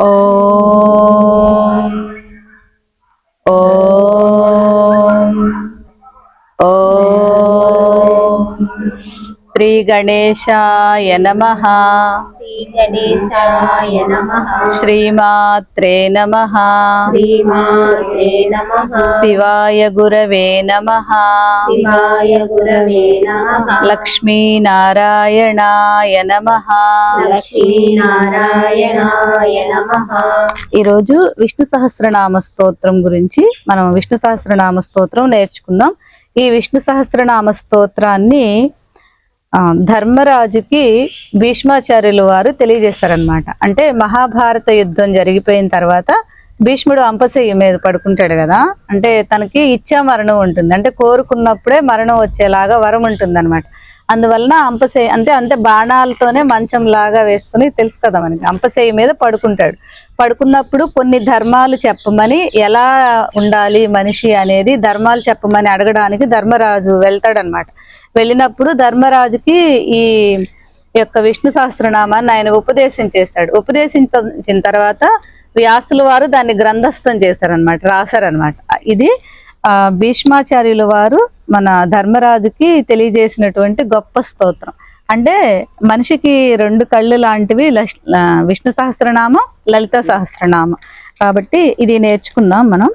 ఓం శ్రీ గణేశాయ నమ. శ్రీ గణేశాయ నమః. శ్రీమాత్రే నమ. శ్రీమాత్రే నమః. శివాయ గురవే నమ. శివాయ గురవే నమః. లక్ష్మీనారాయణాయ నమ. లక్ష్మీనారాయణాయ నమః. ఈరోజు విష్ణు సహస్రనామ స్తోత్రం గురించి మనం విష్ణు సహస్రనామ స్తోత్రం నేర్చుకుందాం ఈ విష్ణు సహస్రనామ స్తోత్రాన్ని ధర్మరాజుకి భీష్మాచార్యులు వారు తెలియజేస్తారనమాట అంటే మహాభారత యుద్ధం జరిగిపోయిన తర్వాత భీష్ముడు అంపశయ్య మీద పడుకుంటాడు కదా. అంటే తనకి ఇచ్చా మరణం ఉంటుంది. అంటే కోరుకున్నప్పుడే మరణం వచ్చేలాగా వరం ఉంటుంది అనమాట అందువలన అంపశయ్య అంటే అంతే బాణాలతోనే మంచం లాగా వేసుకుని తెలుసు కదా మనకి. అంపశయ్య మీద పడుకుంటాడు. పడుకున్నప్పుడు కొన్ని ధర్మాలు చెప్పమని ఎలా ఉండాలి మనిషి అనేది ధర్మాలు చెప్పమని అడగడానికి ధర్మరాజు వెళ్తాడనమాట వెళ్ళినప్పుడు ధర్మరాజుకి ఈ యొక్క విష్ణు సహస్రనామాన్ని ఆయన ఉపదేశం చేశాడు. ఉపదేశించిన తర్వాత వ్యాసుల వారు దాన్ని గ్రంథస్థం చేశారనమాట రాశారనమాట ఇది ఆ భీష్మాచార్యుల వారు మన ధర్మరాజుకి తెలియజేసినటువంటి గొప్ప స్తోత్రం. అంటే మనిషికి రెండు కళ్ళు లాంటివి లష్- విష్ణు సహస్రనామం లలిత సహస్రనామం. కాబట్టి ఇది నేర్చుకుందాం మనం.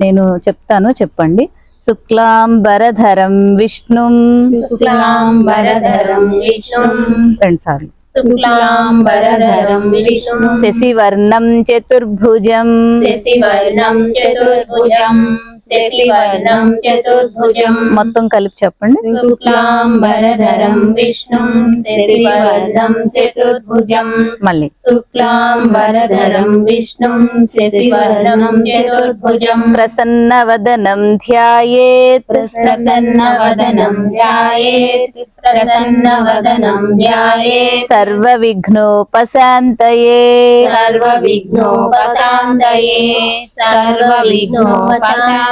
నేను చెప్తాను చెప్పండి. శుక్లాంబరధరం విష్ణుం శుక్లాంబరధరం విష్ణుం రెండు సార్లు శుక్లాంబరధరం విష్ణుం శశివర్ణం చతుర్భుజం శశివర్ణం చతుర్భుజం శశివర్ణం చతుర్భుజం. మొత్తం కలిపి చెప్పండి. శుక్లాంబరధరం విష్ణుం శశివర్ణం చతుర్భుజం. మళ్ళీ. శుక్లాంబరధరం విష్ణుం శశివర్ణం చతుర్భుజం. ప్రసన్నవదనం ధ్యాయేత్. ప్రసన్నవదనం ధ్యాయేత్. ప్రసన్నవదనం ధ్యాయేత్. సర్వ విఘ్నోపశాంతయే సర్వ విఘ్నోపశాంతయే సర్వ విఘ్నోపశాంతయే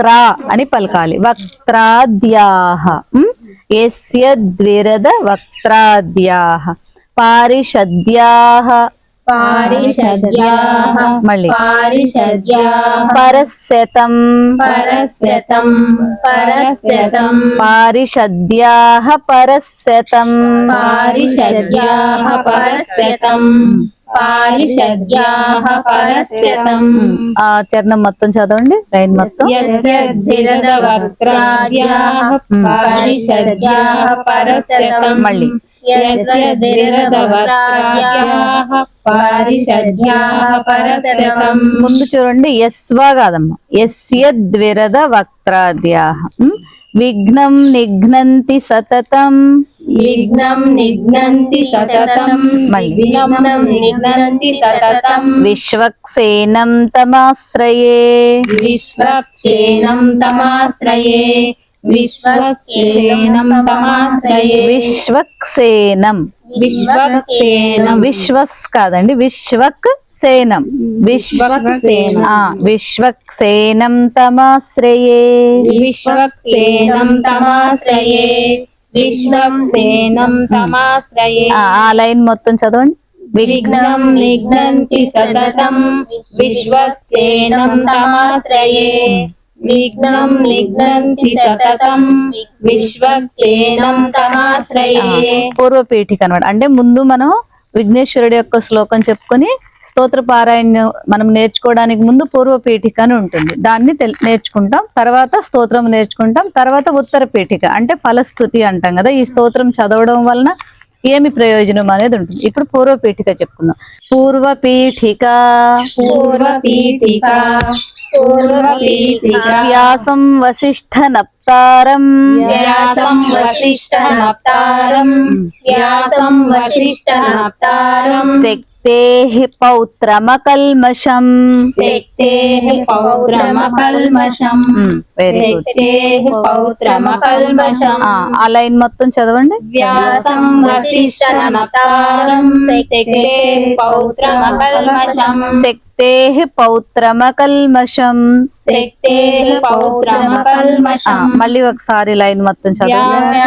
వక్త్రా అని పలకాలి. వక్త్రాద్యాహ? యస్య ద్విరద వక్త్రాద్యాహ. పారిషద్యాహ. పారిషద్యాః మళ్ళీ. పారిషద్యాః పరశతం పరశతం పరశతం పారిషద్యాహ పరశతం పారిషద్యాః పరశతం పారిషద్యాః పరశతం ఆ చరణం మొత్తం చదవండి. లైన్ మొత్తం. మళ్ళీ. ముందు చూడండి. యస్వా కాదమ్మా. యస్య ద్విరద వక్త్రాద్యాహ? విఘ్నం నిఘ్నంతి సతతం. విఘ్నం నిఘ్నంతి సతతం. విఘ్నం నిఘ్నంతి సతతం. విశ్వక్సేనం తమాశ్రయే. విశ్వక్సేనం తమాశ్రయే. విశ్వక్సేనం తమాశ్రయే. విశ్వక్సేనం. విశ్వక్సేనం. విశ్వస్ కాదండి విశ్వక్ సేనం విశ్వక్సేనం. ఆ, విశ్వక్సేనం తమాశ్రయే. తమాశ్రయే. విశ్వక్సేనం తమాశ్రయే. ఆ ఆ లైన్ మొత్తం చదవండి. విఘ్నం నిఘ్నంతి సతతం. విశ్వక్సేనం తమాశ్రయే. తమాశ్రయే పూర్వపీఠిక అనమాట అంటే ముందు మనం విఘ్నేశ్వరుడి యొక్క శ్లోకం చెప్పుకొని స్తోత్ర పారాయణ మనం నేర్చుకోవడానికి ముందు పూర్వపీఠిక అని ఉంటుంది. దాన్ని తెల్- నేర్చుకుంటాం. తర్వాత స్తోత్రం నేర్చుకుంటాం. తర్వాత ఉత్తర పీఠిక. అంటే ఫలస్థుతి అంటాం కదా. ఈ స్తోత్రం చదవడం వలన ఏమి ప్రయోజనం అనేది ఉంటుంది. ఇప్పుడు పూర్వపీఠిక చెప్పుకుందాం. పూర్వపీఠిక. పూర్వపీఠిక. పూర్వపీఠిక వ్యాసం వసిష్ఠ నప్తారం వ్యాసం వసిష్ఠ నప్తారం వ్యాసం వసిష్ఠ నప్తారం వెరీ గుడ్. ఆ లైన్ మొత్తం చదవండి. వ్యాసం వసిష్ఠనప్తారం శక్తేః ఆ, పౌత్రమకల్మషం మళ్ళీ ఒకసారి లైన్ మొత్తం చదవండి.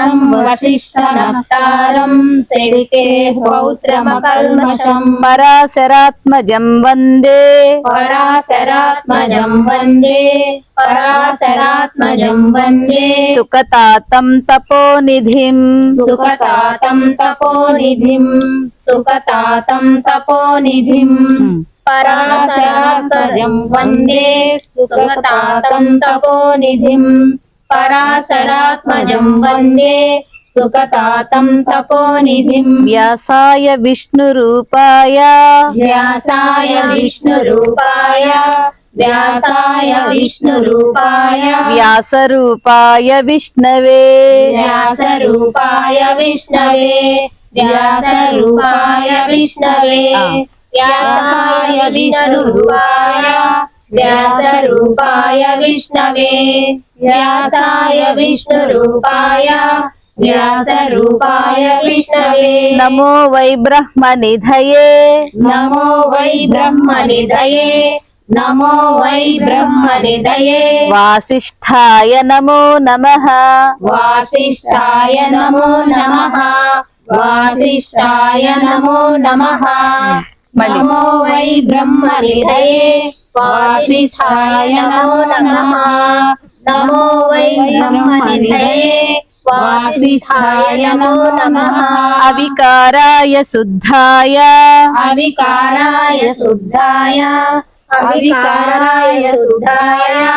పరాశరాత్మజం వందే. పరాశరాత్మజం వందే. పరాశరాత్మజం వందే సుఖతాతం తపోనిధిం. సుఖతాతం తపోనిధిం. సుఖతాతం తపోనిధిం. పరాశరాత్మజం వందే సుఖతాతం తపోనిధిం. పరాశరాత్మజం వందే సుఖతాతం తపోనిధిం. వ్యాసాయ విష్ణురూపాయ. వ్యాసాయ విష్ణురూపాయ. వ్యాసాయ విష్ణురూపాయ. వ్యాసరూపాయ విష్ణవే. వ్యాసరూపాయ విష్ణవే. వ్యాసరూపాయ విష్ణవే. ఆ. వ్యాసాయ విష్ణురూపాయ. వ్యాసరూపాయ విష్ణవే. వ్యాసాయ విష్ణురూపాయ. వ్యాసరూపాయ విష్ణవే. నమో why బ్రహ్మనిధయే. Namo why బ్రహ్మనిధయే. Namo why బ్రహ్మనిధయే వాసిష్ఠాయ నమో నమః. వాసిష్ఠాయ నమో నమః. వాసిష్ఠాయ నమో నమః. నమో వై బ్రహ్మనిధయే వాసిష్ఠాయ నమో నమః. నమో వై నమో నమః. అవికారాయ శుద్ధాయ అవికారాయ శుద్ధాయ. అవికారాయ శుద్ధాయ.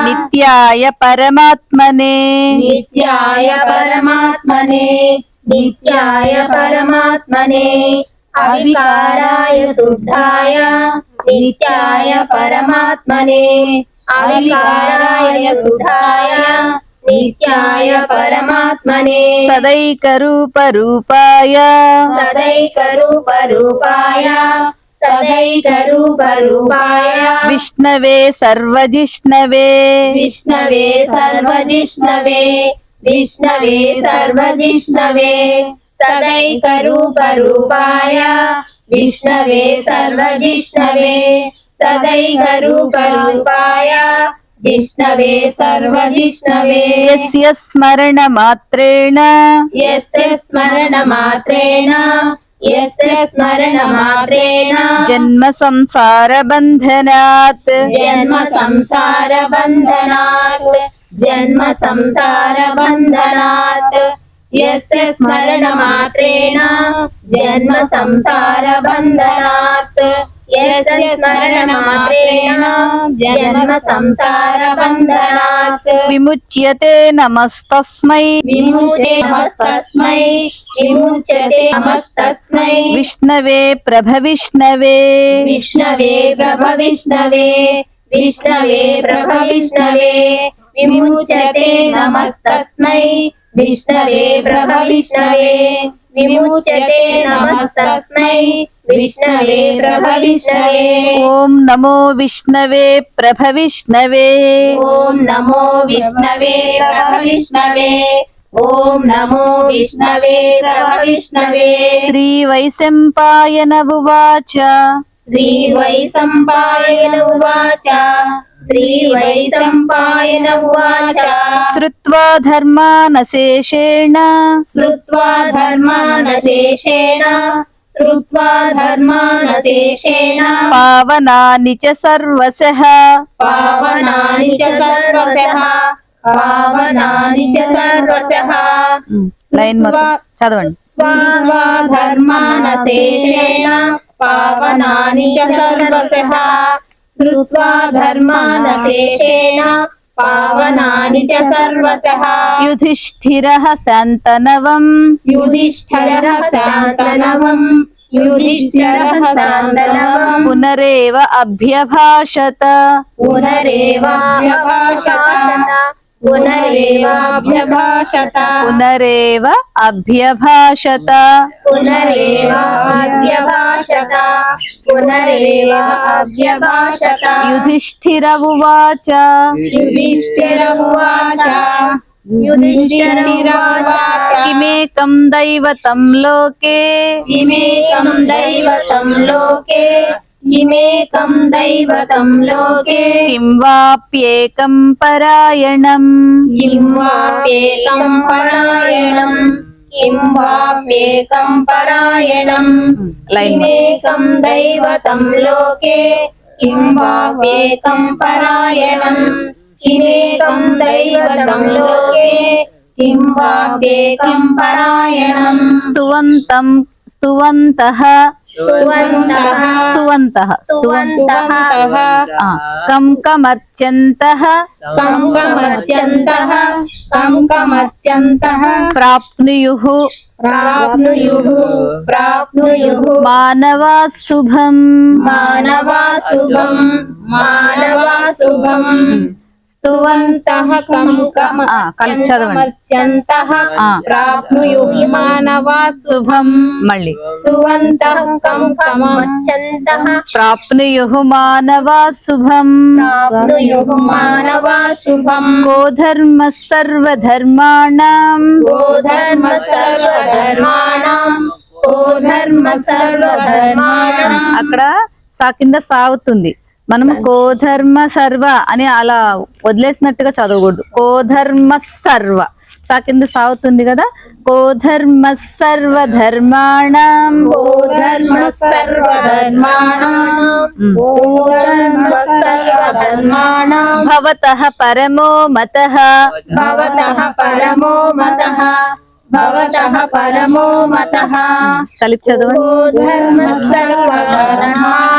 నిత్యాయ పరమాత్మనే. నిత్యాయ పరమాత్మనే. నిత్యాయ పరమాత్మనే. అవికారాయ శుద్ధాయ. నిత్యాయ పరమాత్మనే. అవికారాయ శుద్ధాయ. నిత్యాయ పరమాత్మనే. సదైక రూప రూపాయ. సదైక రూప రూపాయ. విష్ణవే సర్వజిష్ణవే. విష్ణవే సర్వజిష్ణవే. విష్ణవే సర్వజిష్ణవే. సదైక రూప రూపాయ విష్ణవే సర్వజిష్ణవే. సదైక రూప రూపాయ జిష్ణవే సర్వజిష్ణవే. యస్య స్మరణ మాత్రేణ యస్య స్మరణ మాత్రేణ యస్య స్మరణ మాత్రేణ జన్మ సంసార బంధనాత్ జన్మ సంసార బంధనాత్ జన్మ సంసార బంధనాత్ విముచ్యతే నమస్తస్మై విముచే నమస్తస్మై విముచ్యతే నమస్తస్మై విష్ణవే ప్రభ విష్ణవే విష్ణవే ప్రభ విష్ణవే విష్ణవే ప్రభ విష్ణవే విముచతే నమస్తస్మై విష్ణవే ప్రభ విష్ణవే విముచతే నమస్తస్మై విష్ణవే ప్రభ విష్ణవే. ఓం నమో విష్ణవే ప్రభ విష్ణవే. ఓం నమో విష్ణవే ప్రభ విష్ణవే. ఓం నమో విష్ణవే ప్రభ విష్ణవే. శ్రీ వైశంపాయన ఉవాచ. శ్రీ వైసంపాయన ఉవాచ. శ్రీ వైసంపాయన ఉవాచ. శ్రుత్వా ధర్మానశేషేణ. శ్రుత్వా ధర్మానశేషేణ. శ్రుత్వా ధర్మానశేషేణ పావనాని చ సర్వశః పావనాని చ సర్వశః పావనాని చ సర్వశః లైన్ మొత్తం చదవండి. స్వార్వా ధర్మానశేషేణ పావనాని చ సర్వశః శ్రుత్వా ధర్మానశేషేణ పావనాని చ సర్వశః యుధిష్ఠిరః శాంతనవం యుధిష్ఠిరः శాంతనవం యుధిష్ఠిరः శాంతనవం పునరేవ అభ్యభాషత పునరేవాభ్యభాషత పునరేవాభ్యభాషత पुनरेवाभ्यभाषत। पुनरेव अभ्यभाषत। पुनरेवाभ्यभाषत। पुनरेवाभ्यभाषत। युधिष्ठिर उवाच युधिष्ठिर उवाच किमेकं दैवतं लोके। किमेकं दैवतं लोके। ఇమేకం దైవతం లోకే ఇమేకం దైవతం లోకే కిం వాప్యేకం పరాయణం కిం వాప్యేకం పరాయణం కిం వాప్యేకం పరాయణం లైన్ కిమేకం దైవతం లోకే కిం వాప్యేకం పరాయణం కిమేకం దైవతం లోకే కిం వాప్యేకం పరాయణం స్తువంతం స్తువంతః సువంతః స్తువంతః సువంతః ఆ, కం కమర్చంతః కంకమర్చంతః కంకమర్చంతః ప్రాప్నుయుః ప్రాప్నుయుః స్తువంతః. కంకమర్చంతః ఆ. ప్రాప్నుయుః మానవా శుభం మళ్ళీ స్తువంతః కంకమర్చంతః ప్రాప్నుయుః మానవా శుభం ప్రాప్నుయుః మానవా శుభం ధర్మ ధర్మ ధర్మ సర్వధర్మాణం అక్కడ సా కింద సాగుతుంది. మనం కోధర్మ సర్వ అని అలా వదిలేసినట్టుగా చదవకూడదు. కోధర్మ సర్వ. సా కింద సాగుతుంది కదా? కోధర్మ సర్వ ధర్మాణం. ఓ ధర్మ సర్వధర్మాణం ఓ ధర్మ సర్వధర్మాణం భవతః పరమో మతః. భవతః పరమో మతః. భవతః పరమో మతః. కలిపి చదవండి. ఓ ధర్మ సర్వధర్మాణం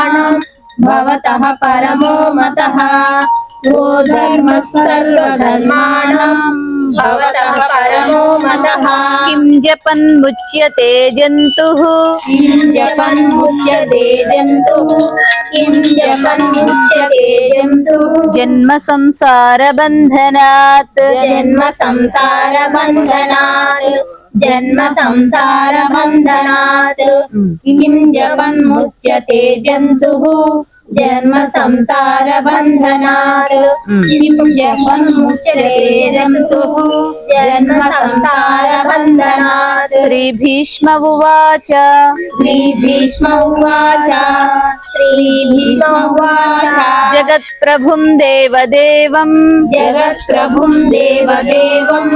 भवतः परमो मतः वो धर्मः सर्वधर्माणाम् भवतः परमो मतः किं जपन् मुच्यते जन्तुः किं जपन् मुच्यते जन्तुः किं जपन् मुच्यते जन्तुः जन्म संसारबन्धनात् जन्म संसारबन्धनात् జన్మ సంసార బంధనాత్ కిం జవన్ముచ్యతే జంతు జన్మ సంసార బంధనాత్ కిం జవన్ముచ్యతే జంతు జన్మ సంసార బంధనాత్ శ్రీ భీష్మ ఉవాచ. శ్రీ భీష్మ ఉవాచ. శ్రీ భీష్మ ఉవాచ. జగత్ ప్రభుం దేవదేవం. జగత్ ప్రభుం దేవదేవం.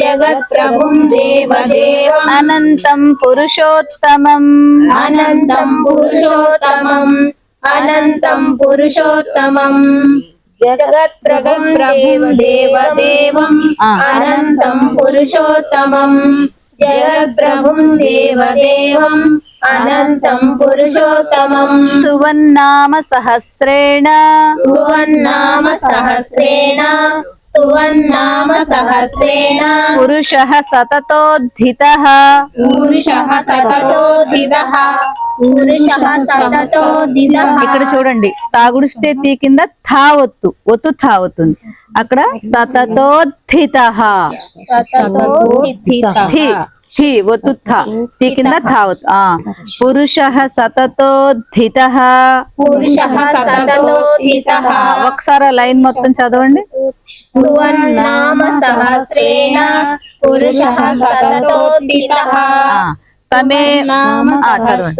జగత్ప్రభుం దేవదేవం. అనంతం పురుషోత్తమం. అనంతం పురుషోత్తమం. అనంతం పురుషోత్తమం. జగత్ప్రభం దేవదేవం. అనంతం పురుషోత్తమం. జగత్ప్రభుం దేవదేవం. అనంతం పురుషోత్తమం. సువన్నామ సహస్రేణ. సువన్నామ సహస్రేణ. సువన్నామ సహస్రేణ. పురుషః సతతోద్ధితః. పురుషః సతతోద్ధితః. ఇక్కడ చూడండి తాగుడిస్తే తీ కింద థా ఒత్తు ఒత్తు థా అవుతుంది అక్కడ సతతో థి ఒత్తు థ థి కింద పురుష సతతోద్ధిత ఒకసారి లైన్ మొత్తం చదవండి. సమే చదవండి.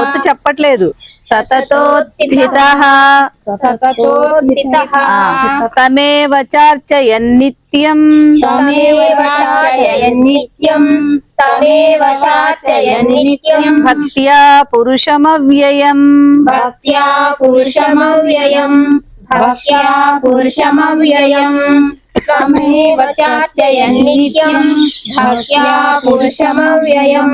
ఒత్తు చెప్పట్లేదు. సతతో చార్చయన్ తమేవ చార్చయన్ నిత్యం భక్త్యా పురుషమవ్యయం. భక్త్యా పురుషమవ్యయం. భక్త్యా పురుషమవ్యయం. ఏకమేవ చార్చయ నిత్యం భక్త్యా పురుషమవ్యయం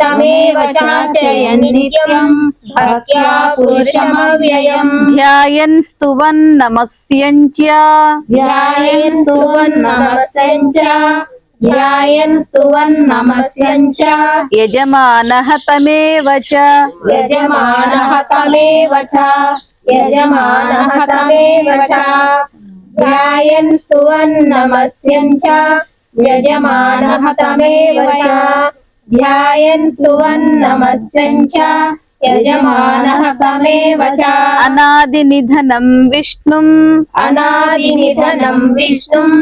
తమేవ చాచయ నిత్యం భక్త్యా పురుషమవ్యయం ధ్యాయన్ స్తువన్ నమస్యం చ ధ్యాయన్ స్తువన్ నమస్యం చ ధ్యాయన్ స్తువన్ నమస్యం చ యజమానః తమేవ చ యజమానః తమేవ చ యజమానః తమేవ చ गायन् स्तुवन्नमस्यं च यजमानः तमेव च ध्यायन् स्तुवन्नमस्यं च यजमानः तमेव च अनादिनिधनं विष्णुम् अनादिनिधनं विष्णुम्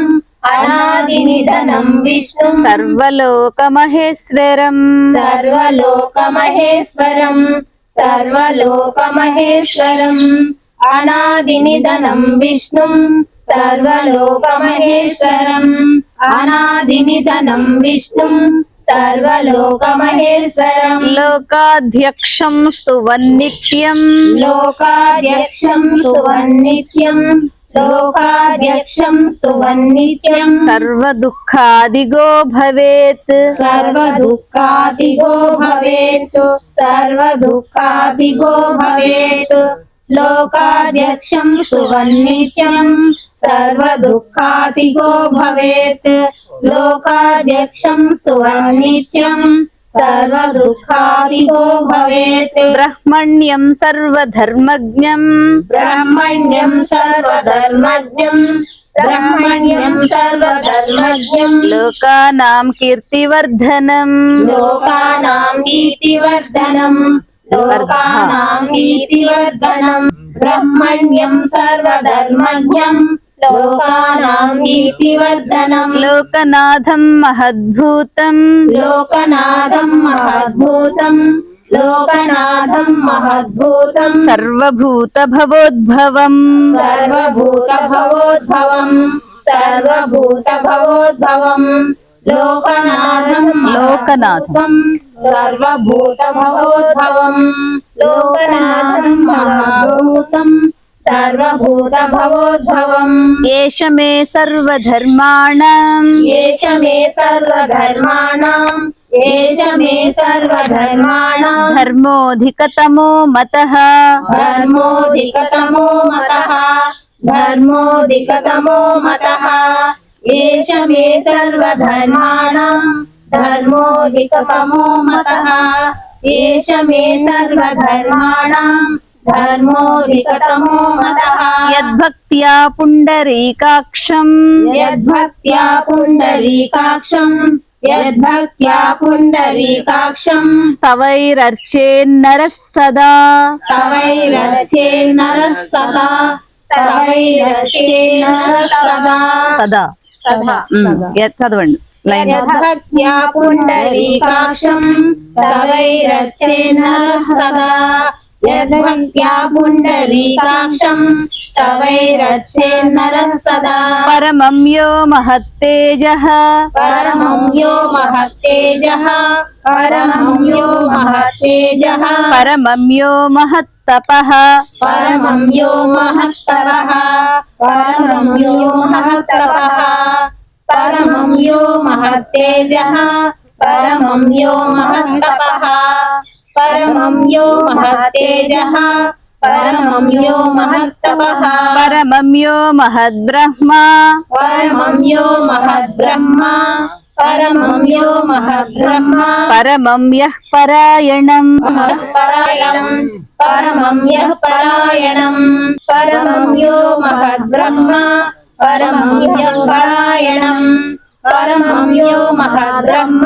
अनादिनिधनं विष्णुं सर्वलोकमहेश्वरम् सर्वलोकमहेश्वरम् सर्वलोकमहेश्वरम् अनादिनिधनं विष्णुम् సర్వలోకమహేశ్వరం. అనాదినిధనం విష్ణు సర్వలోకమహేశ్వరం. లోకాధ్యక్షం స్తువన్నిత్యం లోకాధ్యక్షం స్తువన్నిత్యం లోకాధ్యక్షం స్తువన్నిత్యం సర్వదుఃఖాదిగో భవేత్. సర్వదుఃఖాదిగో భవేత్. సర్వదుఃఖాదిగో భవేత్. लोकाध्यक्षं स्तुवन् नित्यं सर्वदुःखातिगो भवेत् लोकाध्यक्षं स्तुवन् नित्यम् सर्वदुःखादिगो भवेत् ब्रह्मण्यं सर्वधर्मज्ञम् ब्रह्मण्यं सर्वधर्मज्ञम् ब्रह्मण्यं सर्वधर्मज्ञम् लोकानां कीर्तिवर्धनम् लोकानां कीर्तिवर्धनम् लोकानां नीतिवर्धनम् ब्रह्मण्यं सर्वधर्मज्ञम् लोकानां नीतिवर्धनम् लोकनाथं महद्भूतम्। लोकनाथं महद्भूतम् लोकनाथं महद्भूतम्। सर्वभूतभवोद्भवम्। सर्वभूतभवोद्भवम् सर्वभूतभवोद्भवम्। लोकनाथम् सर्वभूतभवोद्भवम् लोकनाथम् महाभूतम् सर्वभूतभवोद्भवम् एष मे सर्वधर्माणाम् एष मे सर्वधर्माणाम् एष मे सर्वधर्माणाम् धर्मोऽधिकतमो मतः धर्मोऽधिकतमो मतः धर्मोऽधिकतमो मतः एष मे सर्वधर्माणाम् धर्मोऽधिकतमो मतः एष मे सर्वधर्माणाम् धर्मोऽधिकतमो मतः యద్భక్త్యా పుండరీకాక్షం यद्भक्त्या पुण्डरीकाक्षम् यद्भक्त्या पुण्डरीकाक्षम् స్తవైరర్చేన్నర సదా स्तवैरचेन्नरः सदा स्तवैरचेन्नरः सदा సదా सदा ఉమ్, యత్ చదవండి लयभक्त्या पुण्डरीकाक्षम् सवैरचेनः सदा यद्भक्त्या पुण्डरीकाक्षम् सवैरचेन्नरः सदा परमं यो महत्तेजः परमं यो महत्तेजः परमं यो महत्तेजः परमं यो महत्तपः परमं यो महत्तपः परमं यो महत्तपः परमं यो महत्तेजः परमं यो महत्तपः परमं यो महत्तेजः परमं यो महत्तपः परमं यो महद्ब्रह्मा परमं यो महद्ब्रह्मा परमं यो महब्रह्मा परमं यः परायणम् परायणम् परमं यः परायणम् परमं यो महद्ब्रह्मा परमं यत्परायणम् परमं यो महाब्रह्म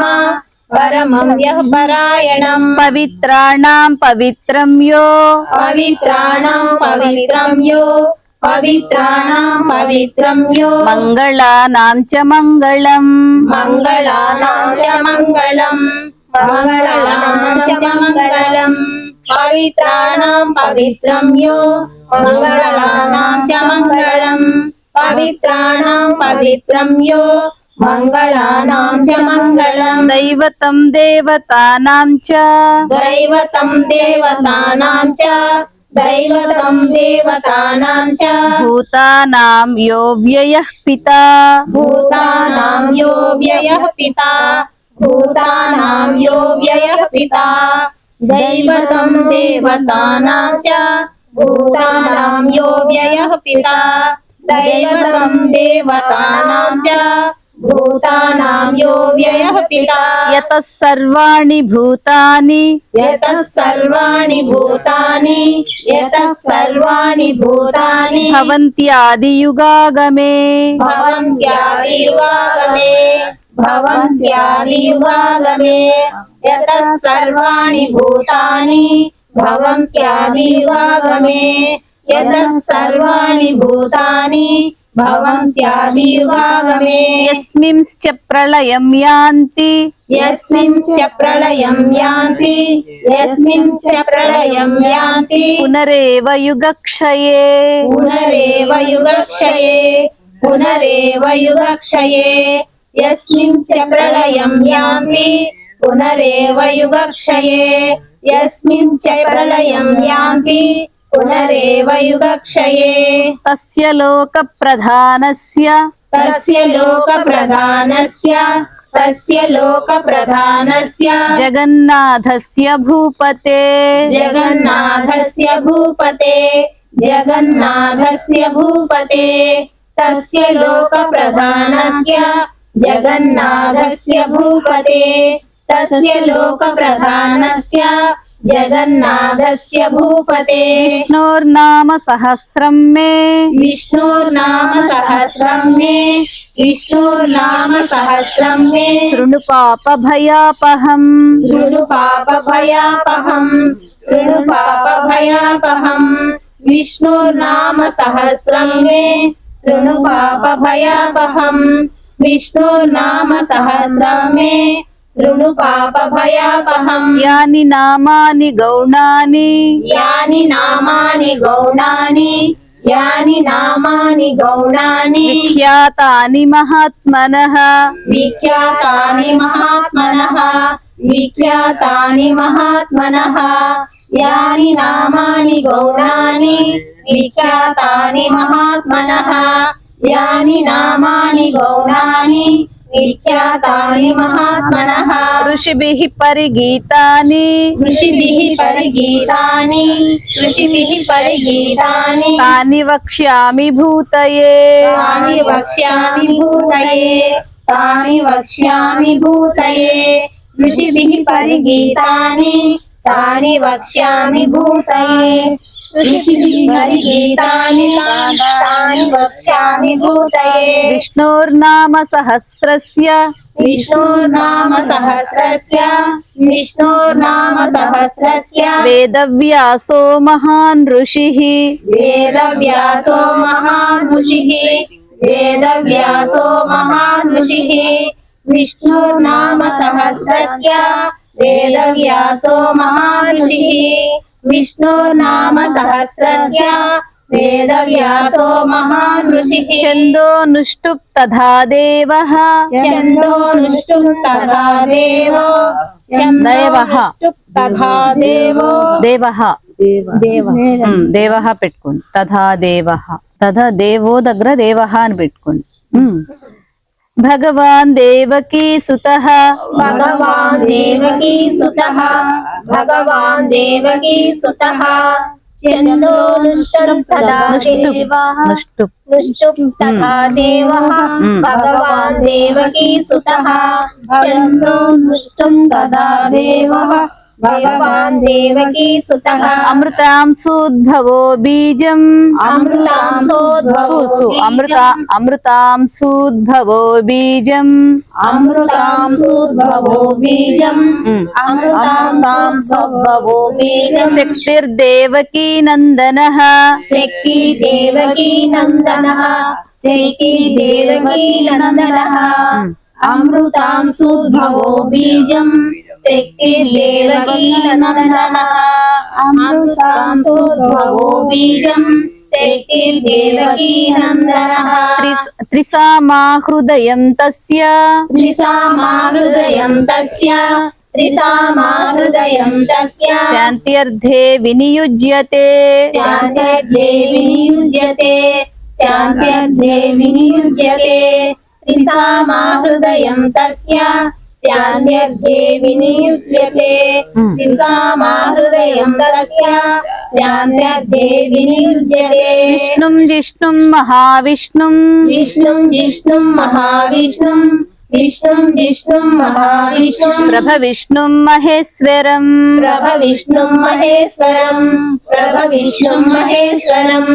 परमं यः परायणम् पवित्राणां पवित्रं यो पवित्राणां पवित्रं यो पवित्राणां पवित्रं यो मङ्गलानां च मङ्गलम् मङ्गलानां च मङ्गलम् मङ्गलानां च मङ्गलम् पवित्राणां पवित्रं यो मङ्गलानां पवित्राणां पवित्रं यो मङ्गलानां च मङ्गलम् दैवतं देवतानां च दैवतं देवतानां च दैवतं देवतानां च भूतानां यो व्ययः पिता भूतानां यो व्ययः पिता भूतानां यो व्ययः पिता दैवतं देवतानां च भूतानां यो व्ययः पिता दैवतं देवतानां च भूतानां यो व्ययः पिता यतः सर्वाणि भूतानि यतः सर्वाणि भूतानि यतः सर्वाणि भूतानि भवन्त्यादियुगागमे भवन्त्यादियुगागमे भवन्त्यादियुगागमे यतः सर्वाणि भूतानि भवन्त्यादियुगागमे యతః సర్వాణి భూతాని భవంత్యాదియుగాగమే యస్మింశ్చ ప్రళయం యాంతి యస్మిన్ చ ప్రళయం యాంతి యస్మిన్ చ ప్రళయం యాంతి పునరేవ యుగక్షయే పునరేవ యుగక్షయే పునరేవ యుగక్షయే యస్మిన్ చ ప్రళయం యాంతి పునరేవ యుగక్షయే యస్మిన్ చ ప్రళయం యాంతి పునరేవ యుగక్షయే తస్య లోక ప్రధానస్య తస్య లోక ప్రధానస్య తస్య లోక ప్రధానస్య జగన్నాథస్య భూపతే జగన్నాథస్య భూపతే తస్య లోక ప్రధానస్య జగన్నాథస్య భూపతే. తస్య లోక ప్రధానస్య జగన్నాథస్య భూపతే విష్ణోర్నామ సహస్రం మే. విష్ణుర్నామ సహస్రం మే. విష్ణుర్నామ సహస్రం మే. శృణు పాప భయాపహం. శృణు పాప భయాపహం శృణు పాప భయాపహం యాని నామాని గౌణాని. యాని నామాని గౌణాని. యాని నామాని గౌణాని. విఖ్యాతాని మహాత్మనః. విఖ్యాతాని మహాత్మనః. విఖ్యాతాని మహాత్మనః. యాని నామాని గౌణాని. విఖ్యాతాని మహాత్మనః. యాని నామాని గౌణాని. विख्यातानि महात्मनः। ऋषिभिः परिगीतानि। ऋषिभिः परिगीतानि। ऋषिभिः परिगीतानि। तानि वक्ष्यामि भूतये। तानि वक्ष्यामि भूतये। तानि वक्ष्यामि भूतये। ऋषिभिः परिगीतानि। तानि वक्ष्यामि भूतये। विष्णुर्नाम सहस्रस्य विष्णुर्नाम सहस्रस्य विष्णुर्नाम सहस्रस्य वेदव्यासो महान् ऋषिः। वेदव्यासो महान् ऋषिः। वेदव्यासो महान् ऋषिः। विष्णुर्नाम सहस्रस्य वेदव्यासो महान् ऋषिः। వేదవ్యాసో మహాన్ ఋషిः విష్ణుర్నామ సహస్రస్య వేదవ్యాసో మహాన్ ఋషిः ఛందోనుష్టుప్ తథా దేవః. చందోనుష్టుం తథా దేవో. తథా దేవో. దేవః. దేవః. పెట్టుకోండి. తథా దేవః. తథా దేవో దగ్గర దేవః అని పెట్టుకోండి. భగవాన్ దేవకీ సుత భగవాన్ దేవకీ సుత భగవాన్ దేవకీ సుత భగవాన్ దేవకీ సుత నుష్టుప్ నుష్టుం తథా దేవః మ్మ్. భగవాన్ దేవకీ సుతః చందోనుష్టుం తథా దేవః భగవాన్ దేవకీ సుతః అమృతాంశోద్భవో బీజం అమృతాంశోద్భవో సు, సు, అమృత అమృతాంశోద్భవో బీజం అమృతాంశోద్భవో బీజం ఉమ్. అమృతాంశోద్భవో బీజం శక్తిర్దేవకీ నందనః శక్తి బీజం బీజం త్రిసామా హృదయం తస్య. త్రిసామా హృదయం తస్య. త్రిసామా హృదయం తస్య. శాంత్యర్థే వినియుజ్యతే. శాంత్యర్థే వినియుజ్యతే. శాంత్యర్థే వినియుజ్యతే. తస్య శాంత్యర్థే వినియుజ్యతే Hmm. త్రిసామా హృదయం తస్య శాంత్యర్థే వినియుజ్యతే విష్ణుం జిష్ణుం మహావిష్ణుం। విష్ణుం జిష్ణుం మహావిష్ణుం విష్ణుం జిష్ణుం మహావిష్ణుం। ప్రభ విష్ణుం మహేశ్వరం। ప్రభ విష్ణుం మహేశ్వరం ప్రభ విష్ణుం మహేశ్వరం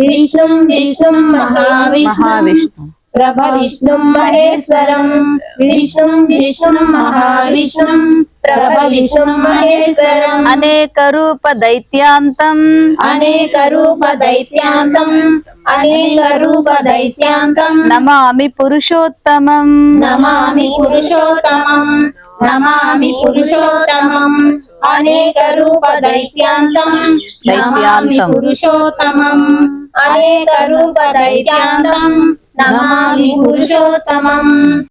విష్ణుం జిష్ణుం మహావిష్ణుం। మహావిష్ణు. ప్రభ విష్ణుం మహేశ్వరం విష్ణుం జిష్ణుం మహావిష్ణుం ప్రభ విష్ణుం మహేశ్వరం. అనేక రూప దైత్యాంతం. అనేక రూప దైత్యాంతం అనేక రూప దైత్యాంతం. నమామి పురుషోత్తమం. నమామి పురుషోత్తమం నమామి పురుషోత్తమం అనేక రూప దైత్యాంతం. దైత్యాంతం. పురుషోత్తమం అనేక రూప దైత్యాంతం. నమామి పురుషోత్తమం.